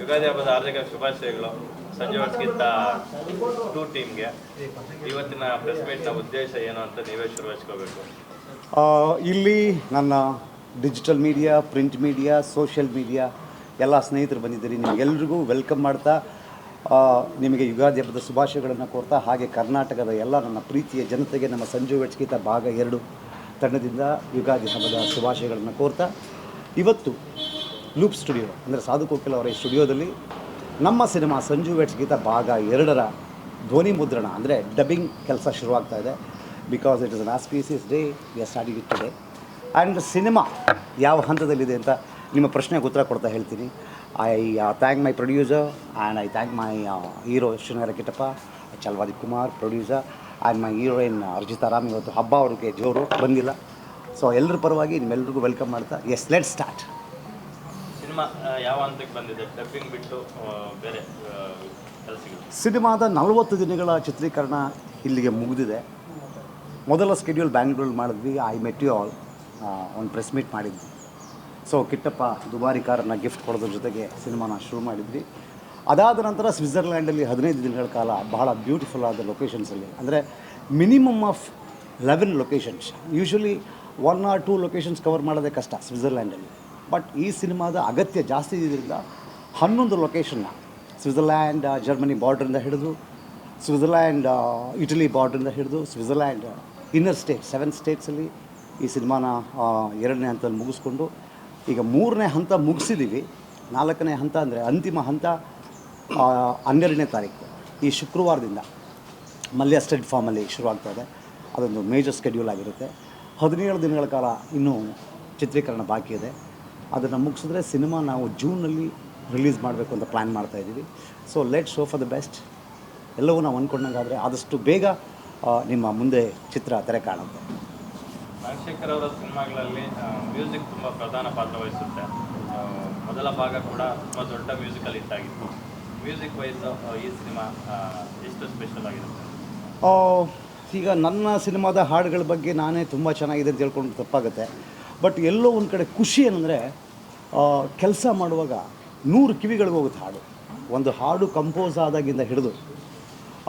ಯುಗಾದಿ ಹಬ್ಬದ ಹಾರ್ದಿಕ ಶುಭಾಶಯಗಳು ಸಂಜೆ ವರ್ಷಕ್ಕಿಂತ ಟೂ ಟೀಮ್ಗೆ ಇವತ್ತಿನ ಪ್ರೆಸ್ ಮೀಟ್ನ ಉದ್ದೇಶ ಏನು ಅಂತ ನೀವೇ ಶುರುವಚ್ಕೋಬೇಕು ಇಲ್ಲಿ ನನ್ನ digital media print media social media ಎಲ್ಲ ಸ್ನೇಹಿತರು ಬಂದಿದ್ದೀರಿ. ನಿಮಗೆಲ್ರಿಗೂ ವೆಲ್ಕಮ್ ಮಾಡ್ತಾ ನಿಮಗೆ ಯುಗಾದಿ ಹಬ್ಬದ ಶುಭಾಶಯಗಳನ್ನು ಕೋರ್ತಾ, ಹಾಗೆ ಕರ್ನಾಟಕದ ಎಲ್ಲ ನನ್ನ ಪ್ರೀತಿಯ ಜನತೆಗೆ ನಮ್ಮ ಸಂಜು ವರ್ಷಕ್ಕಿಂತ ಭಾಗ ಎರಡು ತಂಡದಿಂದ ಯುಗಾದಿ ಹಬ್ಬದ ಶುಭಾಶಯಗಳನ್ನು ಕೋರ್ತಾ, ಇವತ್ತು ಲೂಪ್ ಸ್ಟುಡಿಯೋ, ಅಂದರೆ ಸಾಧು ಕೋಕಿಲ್ ಅವರ ಈ ಸ್ಟುಡಿಯೋದಲ್ಲಿ ನಮ್ಮ ಸಿನಿಮಾ ಸಂಜು ವೆಟ್ಸ್ ಗೀತ ಭಾಗ ಎರಡರ ಧ್ವನಿ ಮುದ್ರಣ, ಅಂದರೆ ಡಬ್ಬಿಂಗ್ ಕೆಲಸ ಶುರುವಾಗ್ತಾ ಇದೆ. Because it is an auspicious day we starting it today and cinema ಯಾವ ಹಂತದಲ್ಲಿದೆ ಅಂತ ನಿಮ್ಮ ಪ್ರಶ್ನೆಗೆ ಉತ್ತರ ಕೊಡ್ತಾ ಹೇಳ್ತೀನಿ. I thank my producer and I thank my hero Srinagar Kittappa, Chalavadi Kumar producer and my heroine Arjita Ram. ಇವತ್ತು ಹಬ್ಬ ಅವ್ರಿಗೆ ಜೋರು ಬಂದಿಲ್ಲ. ಸೊ ಎಲ್ಲರ ಪರವಾಗಿ ನಿಮ್ಮೆಲ್ಲರಿಗೂ ವೆಲ್ಕಮ್ ಮಾಡ್ತಾ ಎಸ್ ಲೆಟ್ ಸ್ಟಾರ್ಟ್ ಸಿನಿಮಾ ಯಾವ ಬಂದಿದೆ? ಡಬ್ಬಿಂಗ್ ಬಿಟ್ಟು ಬೇರೆ ಸಿನಿಮಾದ ನಲವತ್ತು ದಿನಗಳ ಚಿತ್ರೀಕರಣ ಇಲ್ಲಿಗೆ ಮುಗಿದಿದೆ. ಮೊದಲ ಸ್ಕೆಡ್ಯೂಲ್ ಬ್ಯಾಂಗ್ಳೂರಲ್ಲಿ ಮಾಡಿದ್ವಿ. ಐ ಮೆಟ್ ಯು ಆಲ್ ಒಂದು ಪ್ರೆಸ್ ಮೀಟ್ ಮಾಡಿದ್ವಿ. ಸೊ ಕಿಟ್ಟಪ್ಪ ದುಬಾರಿ ಕಾರನ್ನು ಗಿಫ್ಟ್ ಕೊಡೋದ್ರ ಜೊತೆಗೆ ಸಿನಿಮಾನ ಶುರು ಮಾಡಿದ್ವಿ. ಅದಾದ ನಂತರ ಸ್ವಿಟ್ಜರ್ಲ್ಯಾಂಡಲ್ಲಿ ಹದಿನೈದು ದಿನಗಳ ಕಾಲ ಬಹಳ ಬ್ಯೂಟಿಫುಲ್ ಆದ ಲೊಕೇಶನ್ಸಲ್ಲಿ ಅಂದರೆ minimum of eleven locations usually one or two locations cover ಮಾಡೋದೇ ಕಷ್ಟ ಸ್ವಿಟ್ಜರ್ಲ್ಯಾಂಡಲ್ಲಿ. ಬಟ್ ಈ ಸಿನಿಮಾದ ಅಗತ್ಯ ಜಾಸ್ತಿ ಇದ್ರಿಂದ ಹನ್ನೊಂದು ಲೊಕೇಶನ್ನ ಸ್ವಿಟ್ಜರ್ಲ್ಯಾಂಡ್ ಜರ್ಮನಿ ಬಾರ್ಡ್ರಿಂದ ಹಿಡಿದು ಸ್ವಿಟ್ಜರ್ಲ್ಯಾಂಡ್ ಇಟಲಿ ಬಾರ್ಡ್ರಿಂದ ಹಿಡಿದು ಸ್ವಿಟ್ಜರ್ಲ್ಯಾಂಡ್ ಇನ್ನರ್ ಸ್ಟೇಟ್ ಸೆವೆನ್ ಸ್ಟೇಟ್ಸಲ್ಲಿ ಈ ಸಿನಿಮಾನ ಎರಡನೇ ಹಂತದಲ್ಲಿ ಮುಗಿಸ್ಕೊಂಡು ಈಗ ಮೂರನೇ ಹಂತ ಮುಗಿಸಿದ್ದೀವಿ ನಾಲ್ಕನೇ ಹಂತ ಅಂದರೆ ಅಂತಿಮ ಹಂತ ಹನ್ನೆರಡನೇ ತಾರೀಕು, ಈ ಶುಕ್ರವಾರದಿಂದ ಮಲ್ಯ ಸ್ಟೆಡ್ ಫಾರ್ಮಲ್ಲಿ ಇದೆ. ಅದೊಂದು ಮೇಜರ್ ಸ್ಕೆಡ್ಯೂಲ್ ಆಗಿರುತ್ತೆ. ಹದಿನೇಳು ದಿನಗಳ ಕಾಲ ಇನ್ನೂ ಚಿತ್ರೀಕರಣ ಬಾಕಿ ಇದೆ. ಅದನ್ನು ಮುಗಿಸಿದ್ರೆ ಸಿನಿಮಾ ನಾವು ಜೂನಲ್ಲಿ ರಿಲೀಸ್ ಮಾಡಬೇಕು ಅಂತ ಪ್ಲ್ಯಾನ್ ಮಾಡ್ತಾ ಇದ್ದೀವಿ. So let's hope for the best ಎಲ್ಲವೂ ನಾವು ಅಂದ್ಕೊಂಡಂಗಾದರೆ ಆದಷ್ಟು ಬೇಗ ನಿಮ್ಮ ಮುಂದೆ ಚಿತ್ರ ತೆರೆ ಕಾಣುತ್ತೆ. ರಾಜಶೇಖರ್ ಅವರ ಸಿನಿಮಾಗಳಲ್ಲಿ ಮ್ಯೂಸಿಕ್ ತುಂಬ ಪ್ರಧಾನ ಪಾತ್ರ ವಹಿಸುತ್ತೆ. ಮೊದಲ ಭಾಗ ಕೂಡ ತುಂಬ ದೊಡ್ಡ ಮ್ಯೂಸಿಕಲ್ ಹಿಟ್ ಆಗಿತ್ತು. ಮ್ಯೂಸಿಕ್ ವೈಸ್ ಈ ಸಿನಿಮಾ ಎಷ್ಟು ಸ್ಪೆಷಲ್ ಆಗಿರುತ್ತೆ? ಈಗ ನನ್ನ ಸಿನಿಮಾದ ಹಾಡುಗಳ ಬಗ್ಗೆ ನಾನೇ ತುಂಬ ಚೆನ್ನಾಗಿದೆ ಅಂತ ಹೇಳ್ಕೊಂಡು ತಪ್ಪಾಗುತ್ತೆ. ಬಟ್ ಎಲ್ಲೋ ಒಂದು ಕಡೆ ಖುಷಿ ಏನಂದರೆ ಕೆಲಸ ಮಾಡುವಾಗ ನೂರು ಕಿವಿಗಳಿಗೆ ಹೋಗುತ್ತೆ ಹಾಡು. ಒಂದು ಹಾಡು ಕಂಪೋಸ್ ಆದಾಗಿಂದ ಹಿಡಿದು,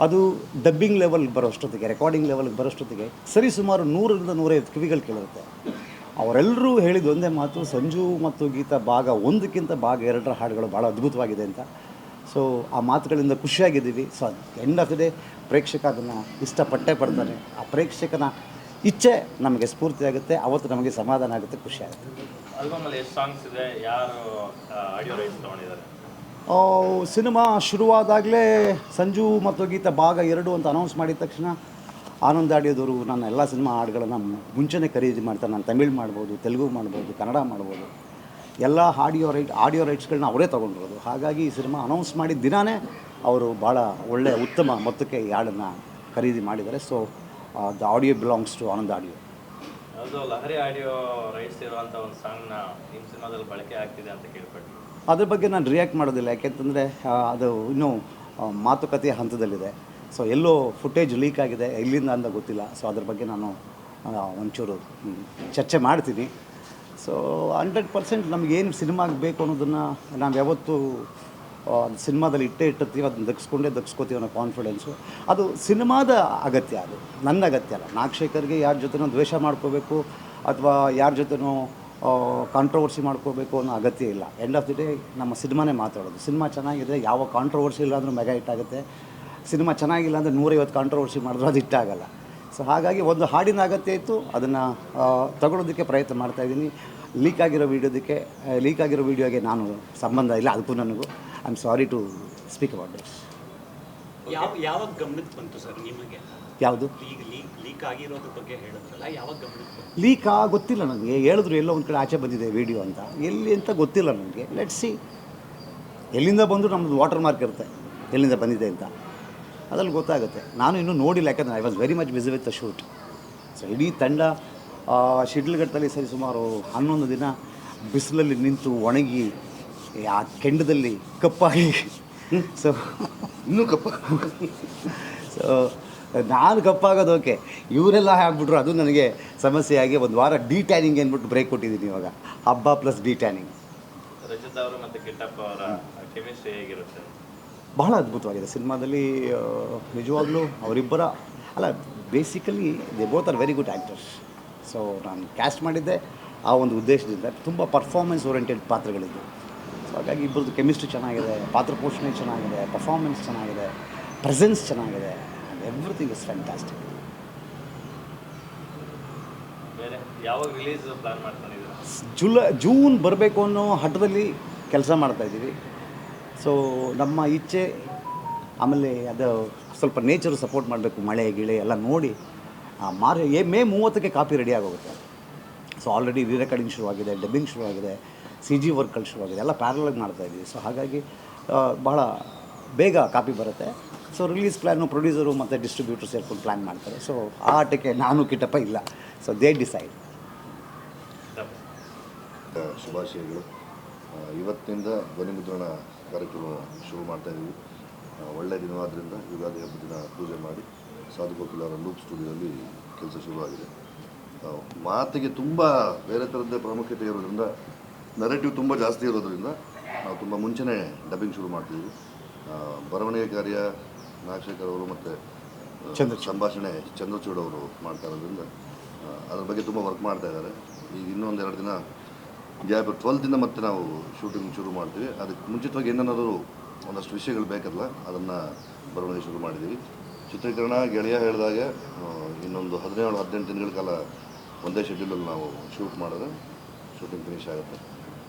ಅದು ಡಬ್ಬಿಂಗ್ ಲೆವೆಲ್ಗೆ ಬರೋಷ್ಟೊತ್ತಿಗೆ ರೆಕಾರ್ಡಿಂಗ್ ಲೆವೆಲ್ಗೆ ಬರೋಷ್ಟೊತ್ತಿಗೆ ಸರಿ ಸುಮಾರು ನೂರರಿಂದ ನೂರೈವತ್ತು ಕಿವಿಗಳು ಕೇಳಿರುತ್ತೆ. ಅವರೆಲ್ಲರೂ ಹೇಳಿದ ಒಂದೇ ಮಾತು, ಸಂಜು ಮತ್ತು ಗೀತಾ ಭಾಗ ಒಂದಕ್ಕಿಂತ ಭಾಗ ಎರಡರ ಹಾಡುಗಳು ಭಾಳ ಅದ್ಭುತವಾಗಿದೆ ಅಂತ. ಸೊ ಆ ಮಾತುಗಳಿಂದ ಖುಷಿಯಾಗಿದ್ದೀವಿ. So end of the day ಪ್ರೇಕ್ಷಕ ಅದನ್ನು ಇಷ್ಟಪಟ್ಟೇ ಪಡ್ತಾನೆ ಆ ಪ್ರೇಕ್ಷಕನ ಇಚ್ಛೆ ನಮಗೆ ಸ್ಫೂರ್ತಿಯಾಗುತ್ತೆ ಅವತ್ತು ನಮಗೆ ಸಮಾಧಾನ ಆಗುತ್ತೆ ಖುಷಿ ಆಗುತ್ತೆ. ಆಲ್ಬಮಲ್ಲಿ ಎಷ್ಟು ಸಾಂಗ್ಸ್ ಇದೆ? ಯಾರು ಆಡಿಯೋ ರೈಟ್ಸ್ ತೊಗೊಂಡಿದ್ದಾರೆ? ಸಿನಿಮಾ ಶುರುವಾದಾಗಲೇ ಸಂಜು ಮತ್ತು ಗೀತಾ ಭಾಗ ಎರಡು ಅಂತ ಅನೌನ್ಸ್ ಮಾಡಿದ ತಕ್ಷಣ ಆನಂದ್ ಆಡಿಯೋದವರು ನನ್ನ ಎಲ್ಲ ಸಿನಿಮಾ ಹಾಡುಗಳನ್ನು ಮುಂಚೆನೆ ಖರೀದಿ ಮಾಡ್ತಾರೆ. ನಾನು ತಮಿಳ್ ಮಾಡ್ಬೋದು ತೆಲುಗು ಮಾಡ್ಬೋದು ಕನ್ನಡ ಮಾಡ್ಬೋದು. ಎಲ್ಲ ಆಡಿಯೋ ರೈಟ್ ಆಡಿಯೋ ರೈಟ್ಸ್ಗಳನ್ನ ಅವರೇ ತೊಗೊಂಡಿರೋದು. ಹಾಗಾಗಿ ಈ ಸಿನಿಮಾ ಅನೌನ್ಸ್ ಮಾಡಿದ ದಿನಾನೇ ಅವರು ಭಾಳ ಒಳ್ಳೆಯ ಉತ್ತಮ ಮೊತ್ತಕ್ಕೆ ಈ ಹಾಡನ್ನು ಖರೀದಿ ಮಾಡಿದ್ದಾರೆ. So the audio belongs to Anand audio ಅದು ಲಹರಿ ಆಡಿಯೋ ರೈಟ್ಸ್ ಇರುವಂಥ ಒಂದು ಸಾಂಗ್ನ ನಿಮ್ಮ ಸಿನಿಮಾದಲ್ಲಿ ಬಳಕೆ ಆಗ್ತಿದೆ ಅಂತ ಕೇಳ್ಪಟ್ಟು ಅದ್ರ ಬಗ್ಗೆ ನಾನು ರಿಯಾಕ್ಟ್ ಮಾಡೋದಿಲ್ಲ ಯಾಕೆಂತಂದರೆ ಅದು ಇನ್ನೂ ಮಾತುಕತೆಯ ಹಂತದಲ್ಲಿದೆ. ಸೊ ಎಲ್ಲೋ ಫುಟೇಜ್ ಲೀಕ್ ಆಗಿದೆ ಎಲ್ಲಿಂದ ಅಂತ ಗೊತ್ತಿಲ್ಲ. ಸೊ ಅದ್ರ ಬಗ್ಗೆ ನಾನು ಒಂಚೂರು ಚರ್ಚೆ ಮಾಡ್ತೀನಿ. ಸೊ ಹಂಡ್ರೆಡ್ ಪರ್ಸೆಂಟ್ ನಮಗೇನು ಸಿನಿಮಾಗೆ ಬೇಕು ಅನ್ನೋದನ್ನು ನಾವು ಯಾವತ್ತೂ ಆ, ಸಿನಿಮಾದಲ್ಲಿ ಇಟ್ಟೇ ಇಟ್ಟಿರ್ತೀವಿ ಅದನ್ನ ದಕ್ಸ್ಕೊಂಡೇ ದಕ್ಸ್ಕೋತೀವಿ ಅನ್ನೋ ಕಾನ್ಫಿಡೆನ್ಸು ಅದು ಸಿನಿಮಾದ ಅಗತ್ಯ ಅದು ನನ್ನ ಅಗತ್ಯ ಅಲ್ಲ. ನಾಗಶೇಖರ್ಗೆ ಯಾರ ಜೊತೆನೋ ದ್ವೇಷ ಮಾಡ್ಕೋಬೇಕು ಅಥವಾ ಯಾರ ಜೊತೆನೂ ಕಾಂಟ್ರವರ್ಸಿ ಮಾಡ್ಕೋಬೇಕು ಅನ್ನೋ ಅಗತ್ಯ ಇಲ್ಲ. ಎಂಡ್ ಆಫ್ ದಿ ಡೇ ನಮ್ಮ ಸಿನಿಮಾನೇ ಮಾತಾಡೋದು. ಸಿನಿಮಾ ಚೆನ್ನಾಗಿದೆ ಯಾವ ಕಾಂಟ್ರವರ್ಸಿ ಇಲ್ಲಾಂದರೂ ಮೆಗಾ ಹಿಟ್ ಆಗುತ್ತೆ. ಸಿನಿಮಾ ಚೆನ್ನಾಗಿಲ್ಲ ಅಂದರೆ ನೂರೈವತ್ತು ಕಾಂಟ್ರವರ್ಸಿ ಮಾಡಿದ್ರು ಅದು ಹಿಟ್ ಆಗಲ್ಲ. ಸೊ ಹಾಗಾಗಿ ಒಂದು ಹಾಡಿನ ಅಗತ್ಯ ಇತ್ತು ಅದನ್ನು ತಗೊಳ್ಳೋದಕ್ಕೆ ಪ್ರಯತ್ನ ಮಾಡ್ತಾ ಇದ್ದೀನಿ. ಲೀಕ್ ಆಗಿರೋ ವೀಡಿಯೋದಕ್ಕೆ ಲೀಕ್ ಆಗಿರೋ ವೀಡಿಯೋಗೆ ನಾನು ಸಂಬಂಧ ಇಲ್ಲ ಅದಕ್ಕೂ ನನಗೂ I am sorry to speak about this ಯಾವ ಯಾವಾಗ ಗಮನಕ್ಕೆ ಬಂತು ಸರ್ ನಿಮಗೆ? ಯಾವುದು? ಲೀಕ್ ಆಗಿರೋದ್ರ ಬಗ್ಗೆ ಹೇಳಿದ್ರಲ್ಲ ಯಾವಾಗ ಗಮನಕ್ಕೆ ಬಂತು? ಲೀಕ್ ಗೊತ್ತಿಲ್ಲ ನನಗೆ ಹೇಳಿದ್ರು ಎಲ್ಲೋ ಒಂದು ಕಡೆ ಆಚೆ ಬಂದಿದೆ ವಿಡಿಯೋ ಅಂತ. ಎಲ್ಲಿ ಅಂತ ಗೊತ್ತಿಲ್ಲ ನನಗೆ ಲೆಟ್ ಸಿ ಎಲ್ಲಿಂದ ಬಂದರೂ ನಮ್ಮದು ವಾಟರ್ ಮಾರ್ಕ್ ಇರುತ್ತೆ. ಎಲ್ಲಿಂದ ಬಂದಿದೆ ಅಂತ. ಅದ್ರಲ್ಲಿ ಗೊತ್ತಾಗುತ್ತೆ. ನಾನು ಇನ್ನೂ ನೋಡಿಲ್ಲ ಯಾಕಂದರೆ I was very much busy with the shoot so ಇಡೀ ತಂಡ ಆ, ಶಿಡ್ಲಘಟ್ಟದಲ್ಲಿ ಸರಿ ಸುಮಾರು ಹನ್ನೊಂದು ದಿನ ಬಿಸಿಲಲ್ಲಿ ನಿಂತು ಒಣಗಿ ಆ ಕೆಂಡದಲ್ಲಿ ಕಪ್ಪಾಗಿ. ಸೊ ಇನ್ನೂ ಕಪ್ಪ. ಸೊ ನಾನು ಕಪ್ಪಾಗೋದು ಓಕೆ. ಇವರೆಲ್ಲ ಹಾಕ್ಬಿಟ್ರು ಅದು ನನಗೆ ಸಮಸ್ಯೆಯಾಗಿ ಒಂದು ವಾರ ಡಿ ಟ್ಯಾನಿಂಗ್ ಅಂದ್ಬಿಟ್ಟು ಬ್ರೇಕ್ ಕೊಟ್ಟಿದ್ದೀನಿ ಇವಾಗ. ಹಬ್ಬ ಪ್ಲಸ್ ಡಿ ಟ್ಯಾನಿಂಗ್ ರಚಿತ್ ಅವರು ಕಿಟ್ಟಪ್ಪ ಅವರ ಕೆಮಿಸ್ಟ್ರಿ ಹೇಗಿರುತ್ತೆ? ಬಹಳ ಅದ್ಭುತವಾಗಿದೆ. ಸಿನಿಮಾದಲ್ಲಿ ನಿಜವಾಗ್ಲೂ ಅವರಿಬ್ಬರ ಅಲ್ಲ basically they both are very good actors so ನಾನು ಕ್ಯಾಸ್ಟ್ ಮಾಡಿದ್ದೆ. ಆ ಒಂದು ಉದ್ದೇಶದಿಂದ ತುಂಬ ಪರ್ಫಾರ್ಮೆನ್ಸ್ ಓರಿಯೆಂಟೆಡ್ ಪಾತ್ರಗಳಿದ್ದು ಸೊ ಹಾಗಾಗಿ ಇಬ್ಬರದ್ದು ಕೆಮಿಸ್ಟ್ರಿ ಚೆನ್ನಾಗಿದೆ ಪಾತ್ರ ಪೋಷಣೆ ಚೆನ್ನಾಗಿದೆ ಪರ್ಫಾರ್ಮೆನ್ಸ್ ಚೆನ್ನಾಗಿದೆ ಪ್ರೆಸೆನ್ಸ್ ಚೆನ್ನಾಗಿದೆ. ಆ್ಯಂಡ್ ಎವ್ರಿಥಿಂಗ್ ಇಸ್ ಫ್ಯಾಂಟಾಸ್ಟಿಕ್ ಬೇರೆ ಯಾವಾಗ ರಿಲೀಸ್ ಪ್ಲಾನ್ ಮಾಡ್ಕೊಂಡಿದ್ದೀರಾ ಜುಲೈ ಜೂನ್ ಬರಬೇಕು ಅನ್ನೋ ಹಠದಲ್ಲಿ ಕೆಲಸ ಮಾಡ್ತಾಯಿದ್ದೀವಿ ಸೊ ನಮ್ಮ ಇಚ್ಛೆ ಆಮೇಲೆ ಅದು ಸ್ವಲ್ಪ ನೇಚರು ಸಪೋರ್ಟ್ ಮಾಡಬೇಕು ಮಳೆ ಗಿಳೆ ಎಲ್ಲ ನೋಡಿ ಮಾರ್ಚ್ ಮೇ ಮೂವತ್ತಕ್ಕೆ ಕಾಪಿ ರೆಡಿ ಆಗೋಗುತ್ತೆ. ಸೊ ಆಲ್ರೆಡಿ ರೀ ರೆಕಾರ್ಡಿಂಗ್ ಶುರುವಾಗಿದೆ ಡಬ್ಬಿಂಗ್ ಶುರುವಾಗಿದೆ. ಸಿ ಜಿ ವರ್ಕ್ಗಳು ಶುರುವಾಗಿದೆ ಎಲ್ಲ ಪ್ಯಾರಲಾಗಿ ಮಾಡ್ತಾ ಇದ್ದೀವಿ. ಸೊ ಹಾಗಾಗಿ ಬಹಳ ಬೇಗ ಕಾಪಿ ಬರುತ್ತೆ. ಸೊ ರಿಲೀಸ್ ಪ್ಲ್ಯಾನು ಪ್ರೊಡ್ಯೂಸರು ಮತ್ತು ಡಿಸ್ಟ್ರಿಬ್ಯೂಟರ್ ಸೇರ್ಕೊಂಡು ಪ್ಲ್ಯಾನ್ ಮಾಡ್ತಾರೆ. ಸೊ ಆ ಆಟಕ್ಕೆ ನಾನು ಕಿಟ್ಟಪ್ಪ ಇಲ್ಲ. ಸೊ ದೇ ಡಿಸೈಡ್ ಶುಭಾಶಯಗಳು. ಇವತ್ತಿನಿಂದ ಧ್ವನಿಮುದ್ರಣ ಕಾರ್ಯಕ್ರಮ ಶುರು ಮಾಡ್ತಾ ಇದ್ದೀವಿ. ಒಳ್ಳೆಯ ದಿನವಾದ್ದರಿಂದ ಯುಗಾದಿ ಹಬ್ಬದ ದಿನ ಪೂಜೆ ಮಾಡಿ ಸಾಧು ಗೋಕುಲರ ಲೂಪ್ ಸ್ಟುಡಿಯೋದಲ್ಲಿ ಕೆಲಸ ಶುರುವಾಗಿದೆ. ಮಾತಿಗೆ ತುಂಬ ಬೇರೆ ಥರದ್ದೇ ಪ್ರಾಮುಖ್ಯತೆ ಇರೋದ್ರಿಂದ ನರೇಟಿವ್ ತುಂಬ ಜಾಸ್ತಿ ಇರೋದ್ರಿಂದ ನಾವು ತುಂಬ ಮುಂಚೆನೇ ಡಬ್ಬಿಂಗ್ ಶುರು ಮಾಡ್ತೀವಿ ಬರವಣಿಗೆ ಕಾರ್ಯ ನಾಗಶೇಖರ್ ಅವರು ಮತ್ತು ಚಂದ್ರ ಸಂಭಾಷಣೆ ಚಂದ್ರಚೂಡ್ ಅವರು ಮಾಡ್ತಾ ಇರೋದ್ರಿಂದ ಅದ್ರ ಬಗ್ಗೆ ತುಂಬ ವರ್ಕ್ ಮಾಡ್ತಾ ಇದ್ದಾರೆ. ಈಗ ಇನ್ನೊಂದು ಎರಡು ದಿನ ಗ್ಯಾಪ್ ಟ್ವೆಲ್ತಿಂದ ಮತ್ತೆ ನಾವು ಶೂಟಿಂಗ್ ಶುರು ಮಾಡ್ತೀವಿ. ಅದಕ್ಕೆ ಮುಂಚಿತವಾಗಿ ಏನೇನಾದರೂ ಒಂದಷ್ಟು ವಿಷಯಗಳು ಬೇಕಲ್ಲ ಅದನ್ನು ಬರವಣಿಗೆ ಶುರು ಮಾಡಿದ್ದೀವಿ. ಚಿತ್ರೀಕರಣ ಗೆಳೆಯ ಹೇಳಿದಾಗ ಇನ್ನೊಂದು ಹದಿನೇಳು ಹದಿನೆಂಟು ದಿನಗಳ ಕಾಲ ಒಂದೇ ಶೆಡ್ಯೂಲಲ್ಲಿ ನಾವು ಶೂಟ್ ಮಾಡಿದ್ರೆ ಶೂಟಿಂಗ್ ಫಿನಿಶ್ ಆಗುತ್ತೆ.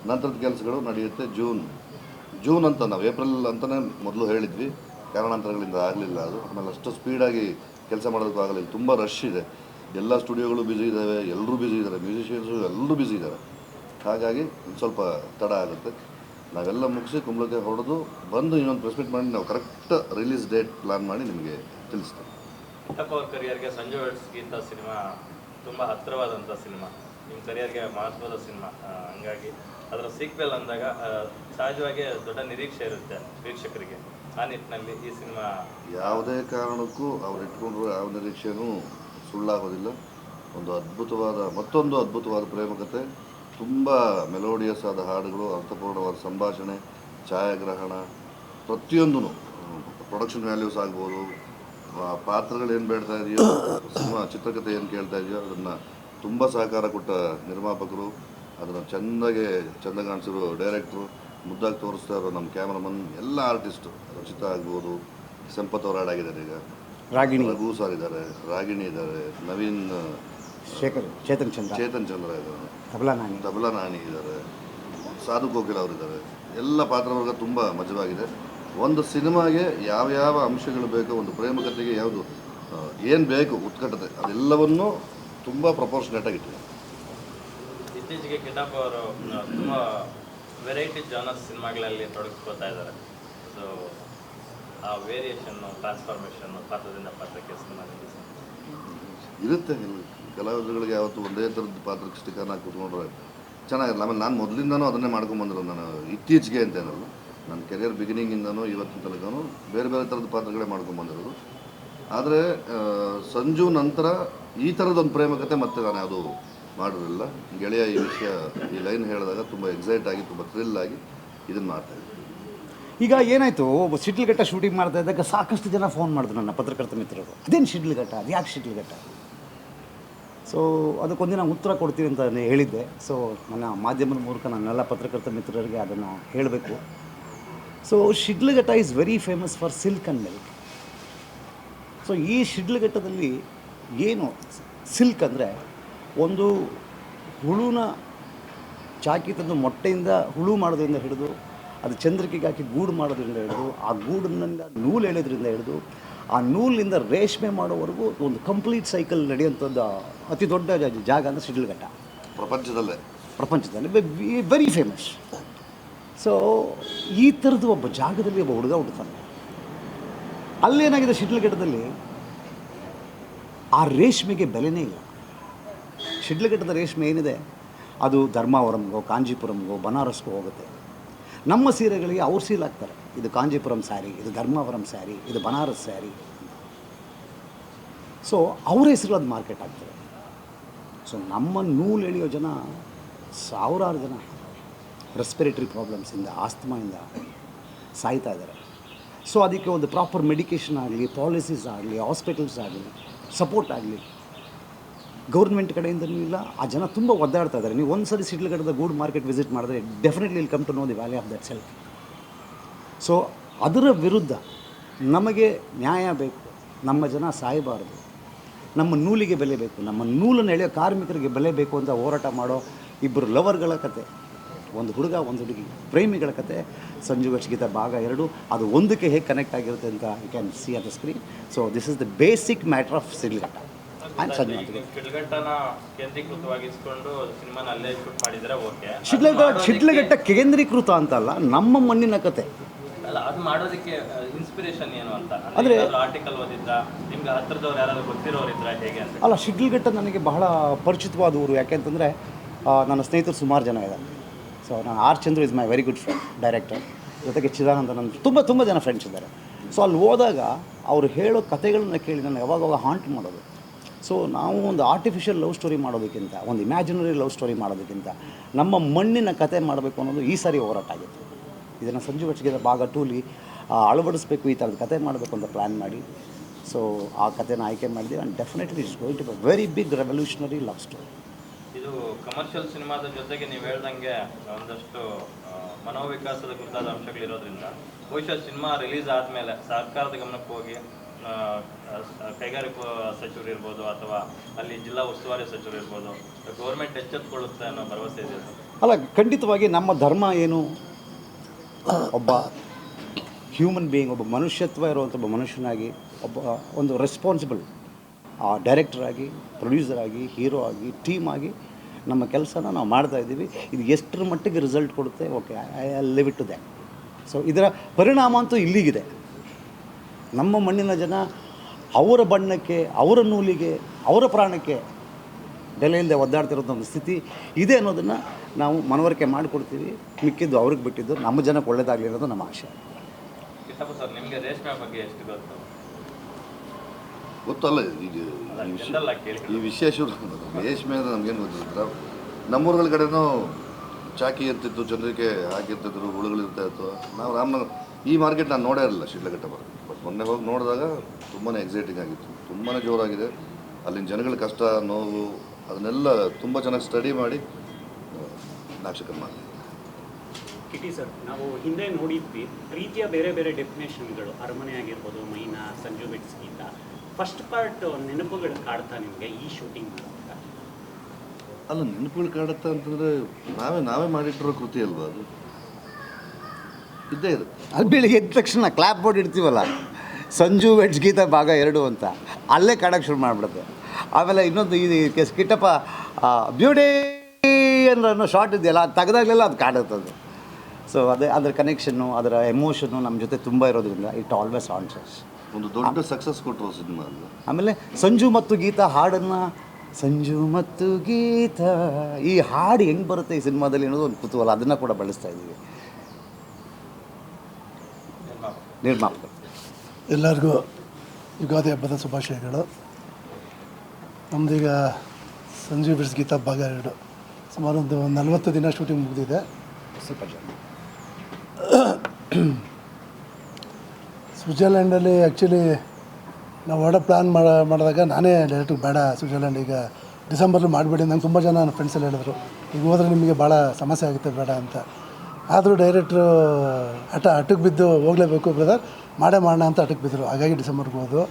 ನಂತರದ ಕೆಲಸಗಳು ನಡೆಯುತ್ತೆ ಜೂನ್. ಜೂನ್ ಅಂತ ನಾವು ಏಪ್ರಿಲ್ ಅಂತಲೇ ಮೊದಲು ಹೇಳಿದ್ವಿ. ಕಾರಣಾಂತರಗಳಿಂದ ಆಗಲಿಲ್ಲ ಅದು. ಆಮೇಲೆ ಅಷ್ಟು ಸ್ಪೀಡಾಗಿ ಕೆಲಸ ಮಾಡೋದಕ್ಕೂ ಆಗಲಿಲ್ಲ ತುಂಬ ರಶ್ ಇದೆ. ಎಲ್ಲ ಸ್ಟುಡಿಯೋಗಳು ಬ್ಯುಸಿ ಇದ್ದಾವೆ ಎಲ್ಲರೂ ಬ್ಯುಸಿ ಇದ್ದಾರೆ ಮ್ಯೂಸಿಷಿಯನ್ಸು ಎಲ್ಲರೂ ಬ್ಯುಸಿ ಇದ್ದಾರೆ ಹಾಗಾಗಿ ಸ್ವಲ್ಪ ತಡ ಆಗುತ್ತೆ. ನಾವೆಲ್ಲ ಮುಗಿಸಿ ಕುಂಬಳಕ್ಕೆ ಹೊಡೆದು ಬಂದು ಇನ್ನೊಂದು ಪ್ರೆಸ್ ಮೀಟ್ ಮಾಡಿ ನಾವು ಕರೆಕ್ಟ್ ರಿಲೀಸ್ ಡೇಟ್ ಪ್ಲಾನ್ ಮಾಡಿ ನಿಮಗೆ ತಿಳಿಸ್ತೇವೆ. ಸಂಜು ಸಿನಿಮಾ ತುಂಬ ಹತ್ತಿರವಾದಂಥ ಸಿನಿಮಾ ನಿಮ್ಮ ಕರಿಯರ್ಗೆ ಮಹತ್ವದ ಸಿನಿಮಾ. ಹಂಗಾಗಿ ಅದರ ಸೀಕ್ವೆಲ್ ಅಂದಾಗ ಸಹಜವಾಗಿ ದೊಡ್ಡ ನಿರೀಕ್ಷೆ ಇರುತ್ತೆ ವೀಕ್ಷಕರಿಗೆ ಆ ನಿಟ್ಟಿನಲ್ಲಿ ಈ ಸಿನಿಮಾ. ಯಾವುದೇ ಕಾರಣಕ್ಕೂ ಅವ್ರು ಇಟ್ಕೊಂಡ್ರು ಯಾವ ನಿರೀಕ್ಷೆನೂ ಸುಳ್ಳಾಗೋದಿಲ್ಲ. ಒಂದು ಅದ್ಭುತವಾದ, ಮತ್ತೊಂದು ಅದ್ಭುತವಾದ ಪ್ರೇಮಕತೆ, ತುಂಬ ಮೆಲೋಡಿಯಸ್ ಆದ ಹಾಡುಗಳು, ಅರ್ಥಪೂರ್ಣವಾದ ಸಂಭಾಷಣೆ, ಛಾಯಾಗ್ರಹಣ ಪ್ರತಿಯೊಂದೂ ಪ್ರೊಡಕ್ಷನ್ ವ್ಯಾಲ್ಯೂಸ್ ಆಗ್ಬೋದು ಪಾತ್ರಗಳೇನು ಬೇಡ್ತಾ ಇದೆಯೋ, ಸಿನಿಮಾ ಚಿತ್ರಕಥೆ ಏನು ಕೇಳ್ತಾ ಇದೆಯೋ, ಅದನ್ನು ತುಂಬ ಸಹಕಾರ ಕೊಟ್ಟ ನಿರ್ಮಾಪಕರು ಅದನ್ನು ಚೆಂದಾಗೆ ಚೆಂದ ಕಾಣಿಸಿರೋ ಡೈರೆಕ್ಟ್ರು ಮುದ್ದಾಗಿ ತೋರಿಸ್ತಾ ಇರೋ ನಮ್ಮ ಕ್ಯಾಮ್ರಾಮನ್ ಎಲ್ಲ ಆರ್ಟಿಸ್ಟು ರಚಿತ ಆಗ್ಬೋದು ಸಂಪತ್ ಅವ್ರು ಹಾಡಾಗಿದ್ದಾರೆ ಈಗ. ರಾಗಿಣಿ. ರಘು ಸರ್ ಇದ್ದಾರೆ ರಾಗಿಣಿ ಇದ್ದಾರೆ ನವೀನ್ ಶೇಖರ್ ಚೇತನ್ ಚಂದ್ರ. ಚೇತನ್ ಚಂದ್ರ ಇದ್ದಾರೆ. ತಬಲಾ ನಾನಿ ತಬಲಾ ನಾಣಿ ಇದ್ದಾರೆ. ಸಾಧು ಕೋಕಿಲ ಅವರಿದ್ದಾರೆ ಎಲ್ಲ ಪಾತ್ರವರ್ಗ ತುಂಬ ಮಜವಾಗಿದೆ. ಒಂದು ಸಿನಿಮಾಗೆ ಯಾವ ಯಾವ ಅಂಶಗಳು ಬೇಕೋ ಒಂದು ಪ್ರೇಮಕತೆಗೆ ಯಾವುದು ಏನು ಬೇಕು ಉತ್ಕಟತೆ ಅದೆಲ್ಲವನ್ನೂ ತುಂಬ ಪ್ರಪೋರ್ಷನೇಟಾಗಿ ಆಗಿತ್ತು. ಇತ್ತೀಚೆಗೆ ಕಿಟಾಪ್ ಅವರು ತುಂಬ ವೆರೈಟಿ ಜಾನರ್ ಸಿನಿಮಾಗಳಲ್ಲಿ ತೊಡಗಿಸ್ಕೊತಾ ಇದ್ದಾರೆ. ಸೊ ಆ ವೇರಿಯೇಷನ್ನು ಟ್ರಾನ್ಸ್ಫಾರ್ಮೇಷನ್ನು ಪಾತ್ರದಿಂದ ಪಾತ್ರಕ್ಕೆ ಸಿನಿಮಾದಲ್ಲಿ ಇರುತ್ತೆ ಕಲಾವಿದರುಗಳಿಗೆ ಯಾವತ್ತು ಒಂದೇ ಥರದ ಪಾತ್ರಕ್ಕೆ ಸ್ಟಿಕರ್ನ ಕೂತ್ಕೊಂಡ್ರೆ ಚೆನ್ನಾಗಿರಲ್ಲ. ಆಮೇಲೆ ನಾನು ಮೊದಲಿಂದನೂ ಅದನ್ನೇ ಮಾಡ್ಕೊಂಬಂದಿರೋದು ನಾನು ಇತ್ತೀಚೆಗೆ ಅಂತ ಏನಲ್ಲ. ನನ್ನ ಕೆರಿಯರ್ ಬಿಗಿನಿಂಗಿಂದನೂ ಇವತ್ತಿನ ತನಕನೂ ಬೇರೆ ಬೇರೆ ಥರದ ಪಾತ್ರಗಳೇ ಮಾಡ್ಕೊಂಬಂದಿರೋದು ಆದರೆ ಸಂಜು ನಂತರ ಈ ಥರದೊಂದು ಪ್ರೇಮಕತೆ ಮತ್ತೆ ನಾನು ಅದು ಮಾಡಿರಲಿಲ್ಲ ಗೆಳೆಯ ಈ ವಿಷಯ, ಈ ಲೈನ್ ಹೇಳಿದಾಗ ತುಂಬ ಎಕ್ಸೈಟ್ ಆಗಿ, ತುಂಬ ಥ್ರಿಲ್ ಆಗಿ ಇದನ್ನು ಮಾಡ್ತಾ ಇದ್ದೆ ಈಗ ಏನಾಯಿತು, ಒಬ್ಬ ಶಿಡ್ಲಘಟ್ಟ ಶೂಟಿಂಗ್ ಮಾಡ್ತಾ ಇದ್ದಾಗ ಸಾಕಷ್ಟು ಜನ ಫೋನ್ ಮಾಡಿದ್ರು ನನ್ನ ಪತ್ರಕರ್ತ ಮಿತ್ರರು. ಅದೇನು ಶಿಡ್ಲಘಟ್ಟ? ಅದು ಯಾಕೆ ಶಿಡ್ಲಘಟ್ಟ? ಸೊ ಅದಕ್ಕೊಂದಿನ ಉತ್ತರ ಕೊಡ್ತೀವಿ ಅಂತ ನಾನು ಹೇಳಿದ್ದೆ. ಸೊ ನನ್ನ ಮಾಧ್ಯಮದ ಮೂಲಕ ನನ್ನೆಲ್ಲ ಪತ್ರಕರ್ತ ಮಿತ್ರರಿಗೆ ಅದನ್ನು ಹೇಳಬೇಕು. So Shidlaghatta is very famous for silk and milk so ಈ ಶಿಡ್ಲಘಟ್ಟದಲ್ಲಿ ಏನು ಸಿಲ್ಕ್ ಅಂದರೆ ಒಂದು ಹುಳುನ ಚಾಕಿ ತಂದು ಮೊಟ್ಟೆಯಿಂದ ಹುಳು ಮಾಡೋದ್ರಿಂದ ಹಿಡಿದು ಅದು ಚಂದ್ರಿಕೆಗೆ ಹಾಕಿ ಗೂಡು ಮಾಡೋದ್ರಿಂದ ಹಿಡಿದು ಆ ಗೂಡಿನಿಂದ ನೂಲು ಎಳೆಯೋದ್ರಿಂದ ಹಿಡಿದು ಆ ನೂಲಿನಿಂದ ರೇಷ್ಮೆ ಮಾಡೋವರೆಗೂ ಒಂದು ಕಂಪ್ಲೀಟ್ ಸೈಕಲ್ ನಡೆಯುವಂಥದ್ದು ಅತಿ ದೊಡ್ಡ ಜಾಗ ಅಂದರೆ ಶಿಡ್ಲಘಟ್ಟ. ಪ್ರಪಂಚದಲ್ಲೇ. ಪ್ರಪಂಚದಲ್ಲಿ ವೆರಿ ಫೇಮಸ್ ಸೊ ಈ ಥರದ್ದು ಒಬ್ಬ ಜಾಗದಲ್ಲಿ ಒಬ್ಬ ಹುಡುಗ ಹುಡ್ತಾನೆ ಅಲ್ಲೇನಾಗಿದೆ ಶಿಡ್ಲಘಟ್ಟದಲ್ಲಿ? ಆ ರೇಷ್ಮೆಗೆ ಬೆಲೆನೇ ಇಲ್ಲ. ಶಿಡ್ಲಘಟ್ಟದ ರೇಷ್ಮೆ ಏನಿದೆ? ಅದು ಧರ್ಮಾವರಂಗೋ, ಕಾಂಜೀಪುರಂಗೋ, ಬನಾರಸ್ಗೋ ಹೋಗುತ್ತೆ. ನಮ್ಮ ಸೀರೆಗಳಿಗೆ ಅವ್ರು ಸೀಲ್ ಹಾಕ್ತಾರೆ. ಇದು ಕಾಂಜೀಪುರಂ ಸ್ಯಾರಿ, ಇದು ಧರ್ಮಾವರಂ ಸ್ಯಾರಿ, ಇದು ಬನಾರಸ್ ಸ್ಯಾರಿ. ಸೊ ಅವ್ರ ಹೆಸರು ಅದು ಮಾರ್ಕೆಟ್ ಆಗ್ತದೆ. ಸೊ ನಮ್ಮ ನೂಲು ಎಳೆಯೋ ಜನ ಸಾವಿರಾರು ಜನ ರೆಸ್ಪಿರೇಟರಿ ಪ್ರಾಬ್ಲಮ್ಸಿಂದ ಆಸ್ತಮಾಯಿಂದ ಸಾಯ್ತಾ ಇದ್ದಾರೆ. ಸೊ ಅದಕ್ಕೆ ಒಂದು ಪ್ರಾಪರ್ ಮೆಡಿಕೇಷನ್ ಆಗಲಿ ಪಾಲಿಸೀಸ್ ಆಗಲಿ ಹಾಸ್ಪಿಟಲ್ಸ್ ಆಗಲಿ ಸಪೋರ್ಟ್ ಆಗಲಿ. ಗೌರ್ಮೆಂಟ್ ಕಡೆಯಿಂದನೂ ಇಲ್ಲ, ಆ ಜನ ತುಂಬ ಒದ್ದಾಡ್ತಾ ಇದ್ದಾರೆ. ನೀವು ಒಂದು ಸರಿ ಸಿಡ್ಲಗಡದ ಗೂಡ್ ಮಾರ್ಕೆಟ್ ವಿಸಿಟ್ ಮಾಡಿದ್ರೆ ಡೆಫಿನೆಟ್ಲಿ ಇಲ್ಲಿ come to know the value of that self so ಅದರ ವಿರುದ್ಧ ನಮಗೆ ನ್ಯಾಯ ಬೇಕು. ನಮ್ಮ ಜನ ಸಾಯಬಾರದು. ನಮ್ಮ ನೂಲಿಗೆ ಬೆಲೆ ಬೇಕು. ನಮ್ಮ ನೂಲನ್ನು ಎಳೆಯೋ ಕಾರ್ಮಿಕರಿಗೆ ಬೆಲೆ ಬೇಕು ಅಂತ ಹೋರಾಟ ಮಾಡೋ ಇಬ್ಬರು ಲವರ್ಗಳ ಕತೆ. ಒಂದು ಹುಡುಗ ಒಂದು ಹುಡುಗಿ. ಪ್ರೇಮಿಗಳ ಕತೆ ಸಂಜು ಗೀತ ಭಾಗ ಎರಡು. ಅದು ಒಂದಕ್ಕೆ ಹೇಗೆ ಕನೆಕ್ಟ್ ಆಗಿರುತ್ತೆ ಅಂತ you can see at the screen so this is the basic matter of and Sanju okay Shidlaghatta Shidlaghatta ಕೇಂದ್ರೀಕೃತ ಅಂತಲ್ಲ ನಮ್ಮ ಮಣ್ಣಿನ ಕತೆ. ಅಲ್ಲ ಅದು ಮಾಡೋದಕ್ಕೆ ಇನ್ಸ್ಪಿರೇಷನ್ ಏನು ಅಂತ? ಅಂದ್ರೆ- ಆರ್ಟಿಕಲ್ ಓದಿದ್ದ ನಿಮ್ಗೆ ಹತ್ರದವ್ರು ಯಾರಾದ್ರೂ ಗೊತ್ತಿರೋರು ಇದ್ರ ಹೇಗೆ ಅಂತ? ಅಲ್ಲ ಶಿಡ್ಲಘಟ್ಟ ನನಗೆ ಬಹಳ ಪರಿಚಿತವಾದ ಊರು ಯಾಕೆಂತಂದ್ರೆ ನನ್ನ ಸ್ನೇಹಿತರು ಸುಮಾರು ಜನ ಇದ್ದಾರೆ. ಸೊ ನಾನು R Chandru is my very good friend director ಜೊತೆಗೆ ಚಿದಾನಂದ ನನ್ನ ತುಂಬ ತುಂಬ ಜನ ಫ್ರೆಂಡ್ಸ್ ಇದ್ದಾರೆ. ಸೊ ಅಲ್ಲಿ ಹೋದಾಗ ಅವರು ಹೇಳೋ ಕಥೆಗಳನ್ನ ಕೇಳಿ ನಾನು ಯಾವಾಗವಾಗ ಹಾಂಟ್ ಮಾಡೋದು. ಸೊ ನಾವು ಒಂದು ಆರ್ಟಿಫಿಷಿಯಲ್ ಲವ್ ಸ್ಟೋರಿ ಮಾಡೋದಕ್ಕಿಂತ, ಒಂದು ಇಮ್ಯಾಜಿನರಿ ಲವ್ ಸ್ಟೋರಿ ಮಾಡೋದಕ್ಕಿಂತ, ನಮ್ಮ ಮಣ್ಣಿನ ಕತೆ ಮಾಡಬೇಕು ಅನ್ನೋದು ಈ ಸಾರಿ ಹೋರಾಟ ಆಗಿತ್ತು. ಇದನ್ನು ಸಂಜು ಬಚ್ಚಿಗೆ ಭಾಗ ಟೂಲಿ ಅಳವಡಿಸ್ಬೇಕು ಈ ಥರದ ಕತೆ ಮಾಡಬೇಕು ಅಂತ ಪ್ಲ್ಯಾನ್ ಮಾಡಿ. ಸೊ ಆ ಕಥೆನ ಆಯ್ಕೆ ಮಾಡಿದ್ವಿ. And definitely it's going to very big revolutionary love story ಇದು ಕಮರ್ಷಿಯಲ್ ಸಿನಿಮಾದ ಜೊತೆಗೆ ನೀವು ಹೇಳ್ದಂಗೆ ಒಂದಷ್ಟು ಮನೋವಿಕಾಸದ ಕುರಿತಾದ ಅಂಶಗಳಿರೋದ್ರಿಂದ ಬಹುಶಃ ಸಿನಿಮಾ ರಿಲೀಸ್ ಆದಮೇಲೆ ಸರ್ಕಾರದ ಗಮನಕ್ಕೆ ಹೋಗಿ ಕೈಗಾರಿಕಾ ಸಚಿವರು ಇರ್ಬೋದು ಅಥವಾ ಅಲ್ಲಿ ಜಿಲ್ಲಾ ಉಸ್ತುವಾರಿ ಸಚಿವರು ಇರ್ಬೋದು, ಗೌರ್ಮೆಂಟ್ ಎಚ್ಚೆತ್ತುಕೊಳ್ಳುತ್ತೆ ಅನ್ನೋ ಭರವಸೆ ಇದೆ ಅಲ್ಲ, ಖಂಡಿತವಾಗಿ ನಮ್ಮ ಧರ್ಮ ಏನು? ಒಬ್ಬ ಹ್ಯೂಮನ್ ಬೀಯಿಂಗ್ ಒಬ್ಬ ಮನುಷ್ಯತ್ವ ಇರುವಂಥ ಒಬ್ಬ ಮನುಷ್ಯನಾಗಿ, ಒಬ್ಬ ಒಂದು ರೆಸ್ಪಾನ್ಸಿಬಲ್ ಡೈರೆಕ್ಟರ್ ಆಗಿ ಪ್ರೊಡ್ಯೂಸರ್ ಆಗಿ ಹೀರೋ ಆಗಿ, ಟೀಮ್ ಆಗಿ ನಮ್ಮ ಕೆಲಸನ ನಾವು ಮಾಡ್ತಾ ಇದ್ದೀವಿ. ಇದು ಎಷ್ಟರ ಮಟ್ಟಿಗೆ ರಿಸಲ್ಟ್ ಕೊಡುತ್ತೆ? Okay, I leave it to that. So, ಇದರ ಪರಿಣಾಮ ಅಂತೂ ಇಲ್ಲಿಗಿದೆ. ನಮ್ಮ ಮಣ್ಣಿನ ಜನ ಅವರ ಬಣ್ಣಕ್ಕೆ, ಅವರ ನೂಲಿಗೆ, ಅವರ ಪ್ರಾಣಕ್ಕೆ ಬೆಲೆಯಿಂದ ಇಲ್ಲದೆ ಒದ್ದಾಡ್ತಿರೋಂಥ ಒಂದು ಸ್ಥಿತಿ ಇದೆ ಅನ್ನೋದನ್ನು ನಾವು ಮನವರಿಕೆ ಮಾಡಿಕೊಡ್ತೀವಿ. ಮಿಕ್ಕಿದ್ದು ಅವ್ರಿಗೆ ಬಿಟ್ಟಿದ್ದು, ನಮ್ಮ ಜನಕ್ಕೆ ಒಳ್ಳೇದಾಗಲಿ ಅನ್ನೋದು ನಮ್ಮ ಆಶೆ. ಬಗ್ಗೆ ಎಷ್ಟು ಗೊತ್ತು ಗೊತ್ತಲ್ಲ ಈಗ ಈ ವಿಷಯ ಈ ಶುರು ರೇಷ್ಮೆ ಅಂದರೆ ನಮಗೇನು ಗೊತ್ತಿರ್ತಾರೆ ನಮ್ಮೂರುಗಳ ಕಡೆನೂ ಚಾಕಿ ಇರ್ತಿತ್ತು ಚಂದ್ರಿಕೆ ಹಾಕಿರ್ತಿದ್ರು ಹುಳುಗಳು ಇರ್ತಾ ಇತ್ತು. ನಾವು ರಾಮನಗರ ಈ ಮಾರ್ಕೆಟ್ ನಾನು ನೋಡೇ ಇರಲಿಲ್ಲ ಶಿಡ್ಲಘಟ್ಟ ಮಾರ್ಕೆಟ್ ಬಟ್ ಮೊನ್ನೆ ಹೋಗಿ ನೋಡಿದಾಗ ತುಂಬಾ ಎಕ್ಸೈಟಿಂಗ್ ಆಗಿತ್ತು. ತುಂಬಾ ಜೋರಾಗಿದೆ. ಅಲ್ಲಿನ ಜನಗಳ ಕಷ್ಟ, ನೋವು, ಅದನ್ನೆಲ್ಲ ತುಂಬ ಚೆನ್ನಾಗಿ ಸ್ಟಡಿ ಮಾಡಿ ನಾಕ್ಷಕನ್ ಮಾಡಿ ಕಿಟಿ ಸರ್, ನಾವು ಹಿಂದೆ ನೋಡಿದ್ವಿ. ಪ್ರೀತಿಯ ಬೇರೆ ಬೇರೆ ಡೆಫಿನೇಷನ್ಗಳು ಅರಮನೆ ಆಗಿರ್ಬೋದು, ಮೈನಾ, ಸಂಜು ಬೆಟ್ಸ್ಗಿಂತ ಗೀತ. ಫಸ್ಟ್ ಪಾರ್ಟ್ ನೆನಪುಗಳು ಕಾಡ್ತಾ ನಿಮಗೆ ಈ ಶೂಟಿಂಗ್ ಅಲ್ಲ? ನೆನಪುಗಳು ಕಾಡುತ್ತ ಅಂತಂದ್ರೆ ನಾವೇ ನಾವೇ ಮಾಡಿಟ್ಟಿರೋ ಕೃತಿ ಅಲ್ವಾ ಅದು? ಇದ್ದೇ ಇರುತ್ತೆ ಅಲ್ಲಿ ಬೆಳಿಗ್ಗೆ ಎದ್ದ ತಕ್ಷಣ ಕ್ಲಾಪ್ ಬೋರ್ಡ್ ಇಡ್ತೀವಲ್ಲ? ಸಂಜು ವೆಡ್ಜ್ ಗೀತಾ ಭಾಗ ಎರಡು ಅಂತ. ಅಲ್ಲೇ ಕಾಡಕ್ಕೆ ಶುರು ಮಾಡಿಬಿಡುತ್ತೆ. ಆಮೇಲೆ ಇನ್ನೊಂದು ಈ ಕೆಸ್ ಕಿಟ್ಟಪ್ಪ ಬ್ಯೂಟಿ ಅನ್ನೋ ಶಾರ್ಟ್ ಇದೆಯಲ್ಲ ಅದು ತೆಗೆದಾಗಲೆಲ್ಲ ಅದು ಕಾಡುತ್ತೆ ಅದು ಸೊ ಅದೇ ಅದರ ಕನೆಕ್ಷನ್ನು ಅದರ ಎಮೋಷನ್ನು ನಮ್ಮ ಜೊತೆ ತುಂಬ ಇರೋದ್ರಿಂದ ಇಟ್ ಆಲ್ವೇಸ್ ಆನ್ಸರ್ಸ್ ಒಂದು ದೊಡ್ಡ ಸಕ್ಸಸ್ ಕೊಟ್ಟರು ಸಿನಿಮಾ ಆಮೇಲೆ ಸಂಜು ಮತ್ತು ಗೀತಾ ಹಾಡನ್ನು ಸಂಜು ಮತ್ತು ಗೀತಾ ಈ ಹಾಡು ಹೆಂಗೆ ಬರುತ್ತೆ ಈ ಸಿನಿಮಾದಲ್ಲಿ ಅನ್ನೋದು ಒಂದು ಕುತೂಹಲ ಅದನ್ನು ಕೂಡ ಬಳಸ್ತಾ ಇದ್ದೀವಿ. ನಿರ್ಮಾಪಕ. ಎಲ್ಲರಿಗೂ ಯುಗಾದಿ ಹಬ್ಬದ ಶುಭಾಶಯಗಳು. ನಮ್ಮದೀಗ ಸಂಜು ಬಿರ್ಸ್ ಗೀತಾ ಭಾಗ ಎರಡು. ಸುಮಾರು ಒಂದು ನಲವತ್ತು ದಿನ ಶೂಟಿಂಗ್ ಮುಗಿದಿದೆ. ಸೂಪರ್ ಜನ ಸ್ವಿಟ್ಜರ್ಲ್ಯಾಂಡಲ್ಲಿ ಆ್ಯಕ್ಚುಲಿ ನಾವು ಹೊರಡೋ ಪ್ಲ್ಯಾನ್ ಮಾಡಿ, ಮಾಡಿದಾಗ ನಾನೇ ಡೈರೆಕ್ಟ್ ಬೇಡ ಸ್ವಿಟ್ಜರ್ಲ್ಯಾಂಡ್ ಈಗ ಡಿಸೆಂಬರ್ಲಿ ಮಾಡಬೇಡಿ ನಂಗೆ ತುಂಬ ಜನ ನನ್ನ ಫ್ರೆಂಡ್ಸಲ್ಲಿ ಹೇಳಿದ್ರು. ಈಗ ಹೋದ್ರೆ ನಿಮಗೆ ಭಾಳ ಸಮಸ್ಯೆ ಆಗುತ್ತೆ ಬೇಡ ಅಂತ. ಆದರೂ ಡೈರೆಕ್ಟ್ರು ಅಟ ಅಟಕ್ಕೆ ಬಿದ್ದು ಹೋಗಲೇಬೇಕು ಬ್ರದರ್ ಮಾಡೇ ಮಾಡೋಣ ಅಂತ ಅಟಕ್ಕೆ ಬಿದ್ದರು ಹಾಗಾಗಿ ಡಿಸೆಂಬರ್ಗೆ ಹೋದು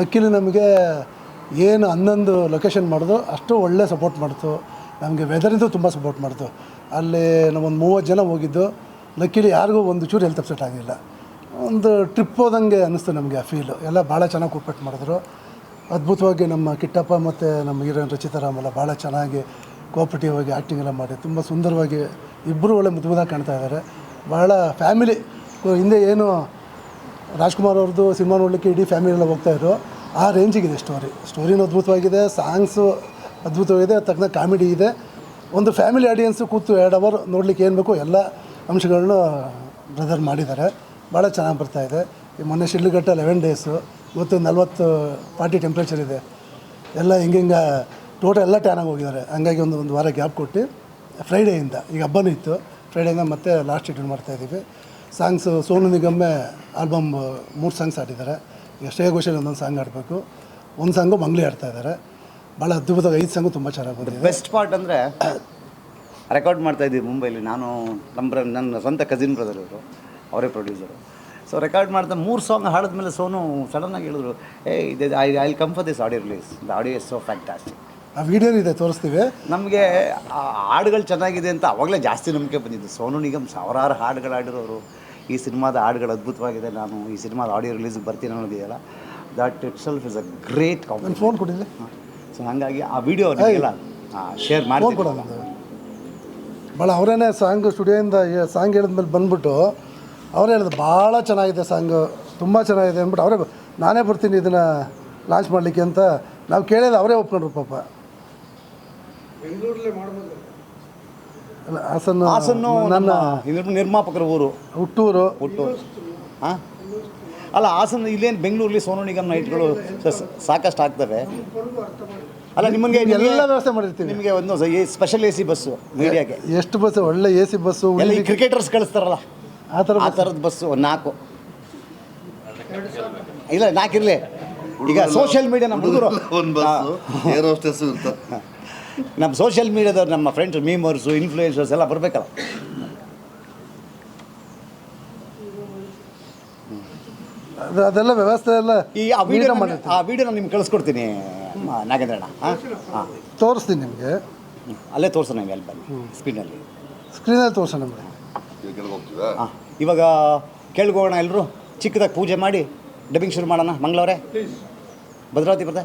ಲಕ್ಕಿಲಿ ನಮಗೆ ಏನು ಹನ್ನೊಂದು ಲೊಕೇಶನ್ ಮಾಡಿದ್ರು, ಅಷ್ಟು ಒಳ್ಳೆ ಸಪೋರ್ಟ್ ಮಾಡ್ತು. ನಮಗೆ ವೆದರಿಂದು ತುಂಬ ಸಪೋರ್ಟ್ ಮಾಡ್ತು. ಅಲ್ಲಿ ನಾವೊಂದು ಮೂವತ್ತು ಜನ ಹೋಗಿದ್ದು. ಲಕ್ಕಿಲಿ ಯಾರಿಗೂ ಒಂದು ಚೂರು ಹೆಲ್ತ್ ಅಪ್ಸೆಟ್ ಆಗಿಲ್ಲ. ಒಂದು ಟ್ರಿಪ್ ಹೋದಂಗೆ ಅನ್ನಿಸ್ತು ನಮಗೆ ಆ ಫೀಲು ಎಲ್ಲ ಭಾಳ ಚೆನ್ನಾಗಿ ಕೋಪರೇಟ್ ಮಾಡಿದ್ರು. ಅದ್ಭುತವಾಗಿ ನಮ್ಮ ಕಿಟ್ಟಪ್ಪ ಮತ್ತು ನಮ್ಮ ಹೀರೋಯಿನ್ ರಚಿತಾರಾಮ್ ಎಲ್ಲ ಭಾಳ ಚೆನ್ನಾಗಿ ಕೋಆಪ್ರೇಟಿವ್ ಆಗಿ ಆ್ಯಕ್ಟಿಂಗ್ ಎಲ್ಲ ಮಾಡಿ, ತುಂಬ ಸುಂದರವಾಗಿ ಇಬ್ಬರು ಒಳ್ಳೆ ಮುದ್ದು ಮುದ್ದಾಗಿ ಕಾಣ್ತಾ ಇದ್ದಾರೆ ಭಾಳ ಫ್ಯಾಮಿಲಿ ಹಿಂದೆ ಏನು ರಾಜ್ಕುಮಾರ್ ಅವ್ರದ್ದು ಸಿನಿಮಾ ನೋಡಲಿಕ್ಕೆ ಇಡೀ ಫ್ಯಾಮಿಲಿ ಎಲ್ಲ ಹೋಗ್ತಾ ಇದ್ರು. ಆ ರೇಂಜಿಗಿದೆ ಸ್ಟೋರಿ ಸ್ಟೋರಿನೂ ಅದ್ಭುತವಾಗಿದೆ ಸಾಂಗ್ಸು ಅದ್ಭುತವಾಗಿದೆ ತಕ್ಕನ ಕಾಮಿಡಿ ಇದೆ. ಒಂದು ಫ್ಯಾಮಿಲಿ ಆಡಿಯನ್ಸು ಕೂತು ಎರಡು ಅವರ್ ನೋಡಲಿಕ್ಕೆ ಏನು ಬೇಕು ಎಲ್ಲ ಅಂಶಗಳನ್ನು ಬ್ರದರ್ ಮಾಡಿದ್ದಾರೆ. ಭಾಳ ಚೆನ್ನಾಗಿ ಬರ್ತಾ ಇದೆ. ಈ ಮೊನ್ನೆ ಶಿಡ್ಲಘಟ್ಟ ಲೆವೆನ್ ಡೇಸು ಇವತ್ತು ನಲ್ವತ್ತು ಪಾರ್ಟಿ ಟೆಂಪ್ರೇಚರ್ ಇದೆ. ಎಲ್ಲ ಹಿಂಗೆ ಟೋಟಲ್ ಎಲ್ಲ ಟ್ಯಾನಾಗಿ ಹೋಗಿದ್ದಾರೆ. ಹಂಗಾಗಿ ಒಂದು ಒಂದು ವಾರ ಗ್ಯಾಪ್ ಕೊಟ್ಟು ಫ್ರೈಡೆಯಿಂದ ಈಗ ಹಬ್ಬನೂ ಇತ್ತು. ಫ್ರೈಡೆಯಿಂದ ಮತ್ತೆ ಲಾಸ್ಟ್ ಶೆಡ್ಯೂಲ್ ಮಾಡ್ತಾಯಿದ್ದೀವಿ ಸಾಂಗ್ಸು ಸೋನು ನಿಗಮ್ಮೆ ಆಲ್ಬಮ್ ಮೂರು ಸಾಂಗ್ಸ್ ಆಡಿದ್ದಾರೆ ಈಗ ಶ್ರೇಯ ಘೋಷಲ್ ಒಂದೊಂದು ಸಾಂಗ್ ಆಡಬೇಕು ಒಂದು ಸಾಂಗು ಮಂಗ್ಲಿ ಆಡ್ತಾ ಇದ್ದಾರೆ. ಭಾಳ ಅದ್ಭುತವಾಗಿ ಐದು ಸಾಂಗು ತುಂಬ ಚೆನ್ನಾಗಿ ಬಂದಿದೆ. ಬೆಸ್ಟ್ ಪಾರ್ಟ್ ಅಂದರೆ ರೆಕಾರ್ಡ್ ಮಾಡ್ತಾ ಇದ್ದೀವಿ ಮುಂಬೈಲಿ. ನಾನು ನಮ್ಮ ನನ್ನ ಸ್ವಂತ ಕಸಿನ್ ಬ್ರದರ್ ಇವರು. ಅವರೇ ಪ್ರೊಡ್ಯೂಸರು ಸೊ ರೆಕಾರ್ಡ್ ಮಾಡ್ತಾ ಮೂರು ಸಾಂಗ್ ಹಾಡಿದ್ಮೇಲೆ ಸೋನು ಸಡನ್ನಾಗಿ ಹೇಳಿದ್ರು ಏ ಇದೆ I I come for this audio release the audio is so fantastic ಆ ವಿಡಿಯೋ ಇದೆ ತೋರಿಸ್ತೀವಿ. ನಮಗೆ ಆ ಹಾಡುಗಳು ಚೆನ್ನಾಗಿದೆ ಅಂತ ಅವಾಗಲೇ ಜಾಸ್ತಿ ನಂಬಿಕೆ ಬಂದಿದ್ದು. ಸೋನು ನಿಗಮ್ ಸಾವಿರಾರು ಹಾಡುಗಳು ಹಾಡಿರೋರು. ಈ ಸಿನಿಮಾದ ಹಾಡುಗಳು ಅದ್ಭುತವಾಗಿದೆ. ನಾನು ಈ ಸಿನಿಮಾದ ಆಡಿಯೋ ರಿಲೀಸ್ಗೆ ಬರ್ತೀನಿ ಅನ್ನೋದಿದೆಯಲ್ಲ. That itself is a great common phone ಕೊಡಿಲ್ಲ so ಹಾಗಾಗಿ ಆ ವಿಡಿಯೋ ಇಲ್ಲ ಶೇರ್ ಮಾಡಿ ಭಾಳ ಅವರೇನೆ ಸಾಂಗ್ ಸ್ಟುಡಿಯೋಯಿಂದ ಸಾಂಗ್ ಹೇಳಿದ್ಮೇಲೆ ಬಂದ್ಬಿಟ್ಟು ಅವರೇ ಹೇಳಿದ್ರು ಭಾಳ ಚೆನ್ನಾಗಿದೆ ಸಾಂಗು ತುಂಬ ಚೆನ್ನಾಗಿದೆ. ಅಂದ್ಬಿಟ್ಟು ಅವರೇ ನಾನೇ ಬರ್ತೀನಿ ಇದನ್ನು ಲಾಂಚ್ ಮಾಡಲಿಕ್ಕೆ ಅಂತ ನಾವು ಕೇಳಿದ ಅವರೇ ಒಪ್ಕೊಂಡ್ರು ಪಾಪ. ಅಲ್ಲ, ಹಾಸನ ಹಾಸನ್ನು ನನ್ನ ನಿರ್ಮಾಪಕರ ಊರು. ಹುಟ್ಟೂರು. ಹುಟ್ಟೂರು. ಹಾಂ? ಅಲ್ಲ ಹಾಸನ ಇಲ್ಲೇನು ಬೆಂಗಳೂರಲ್ಲಿ ಸೋನು ನಿಗಮ್ ನೈಟ್ಗಳು ಸ- ಸಾಕಷ್ಟು ಆಗ್ತವೆ. ಅಲ್ಲ ನಿಮಗೆ ಎಲ್ಲ ವ್ಯವಸ್ಥೆ ಮಾಡಿರ್ತೀವಿ. ನಿಮಗೆ ಒಂದು ಸ್ಪೆಷಲ್ ಎ ಸಿ ಬಸ್ಸು ಮೀಡಿಯಾಗೆ. ಎಷ್ಟು ಬಸ್ ಒಳ್ಳೆ ಎ ಸಿ ಬಸ್ಸು ಎಲ್ಲ ಕ್ರಿಕೆಟರ್ಸ್ ಕಳಿಸ್ತಾರಲ್ಲ. ಆ ಥರ ಆ ಥರದ ಬಸ್ಸು ಒಂದು ನಾಲ್ಕು. ಇಲ್ಲ ನಾಲ್ಕಿರಲಿ ಈಗ ಸೋಷಿಯಲ್ ಮೀಡಿಯಾ ನಮ್ಮ ಹುಡುಗರು. ಒಂದು ಬಸ್ಸು ಏರ್ ನಮ್ಮ ಸೋಷಿಯಲ್ ಮೀಡಿಯಾದವ್ರು ನಮ್ಮ ಫ್ರೆಂಡ್ಸ್ ಮೀಮರ್ಸು ಇನ್ಫ್ಲೂಯೆನ್ಸರ್ಸ್ ಎಲ್ಲ ಬರಬೇಕಲ್ಲ. ಅದು- ಅದೆಲ್ಲ ವ್ಯವಸ್ಥೆ ಎಲ್ಲ ಈ ಆ ವಿಡಿಯೋ ಆ ವಿಡಿಯೋ ನಾನು ನಿಮ್ಗೆ ಕಳಿಸ್ಕೊಡ್ತೀನಿ ಮ- ನಾಗೇಂದ್ರಣ್ಣ. ಹಾಂ ಹಾಂ. ತೋರಿಸ್ತೀನಿ ನಿಮಗೆ. ಅಲ್ಲೇ ತೋರಿಸೋಣ ನೀವು ಅಲ್ಲಿ ಬನ್ನಿ ಸ್ಪೀಡ್ನಲ್ಲಿ ಸ್ಕ್ರೀನಲ್ಲಿ ತೋರಿಸೋಣ ನಿಮಗೆ. ಕೆಳಗೆ ಹಾಂ ಇವಾಗ ಕೇಳ್ಕೋಣ ಎಲ್ಲರೂ ಚಿಕ್ಕದಾಗಿ ಪೂಜೆ ಮಾಡಿ ಡಬ್ಬಿಂಗ್ ಶುರು ಮಾಡೋಣ. ಮಂಗಳವರೇ ಭದ್ರಾವತಿ ಬರ್ತಾ